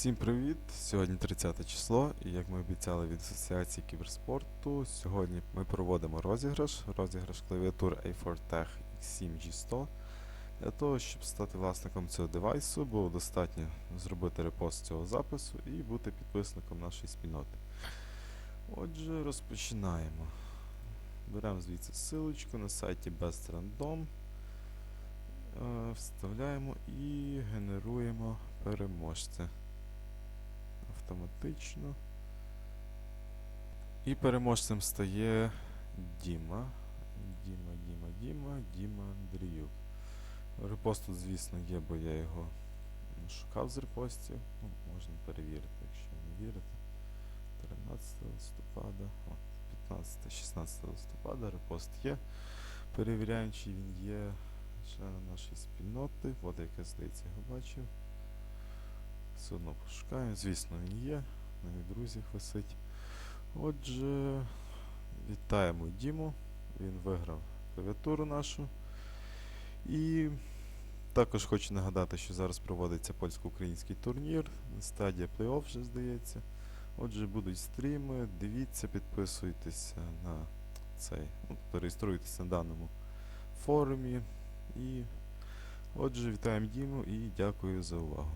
Всім привіт! Сьогодні 30 число, і як ми обіцяли від Асоціації кіберспорту, сьогодні ми проводимо розіграш, розіграш клавіатур A4 Tech X7G100. Для того, щоб стати власником цього девайсу, було достатньо зробити репост цього запису і бути підписником нашої спільноти. Отже, розпочинаємо. Беремо звідси ссылочку на сайті Best Random. Е, Вставляємо і генеруємо переможця автоматично. І переможцем стає Діма. Діма, Діма, Діма, Діма Андріюк. Репост тут, звісно, є, бо я його шукав з репостів. Ну, можна перевірити, якщо не вірите. 13 листопада, 15-16 листопада репост є. Перевіряємо, чи він є членом нашої спільноти. От як я здається, його бачив. Все одно пошукаємо. Звісно, він є. На друзях висить. Отже, вітаємо Діму. Він виграв клавіатуру нашу. І також хочу нагадати, що зараз проводиться польсько-український турнір. Стадія плей-офф вже здається. Отже, будуть стріми. Дивіться, підписуйтеся на цей. Ну, тобто реєструйтеся на даному форумі. І отже, вітаємо Діму і дякую за увагу.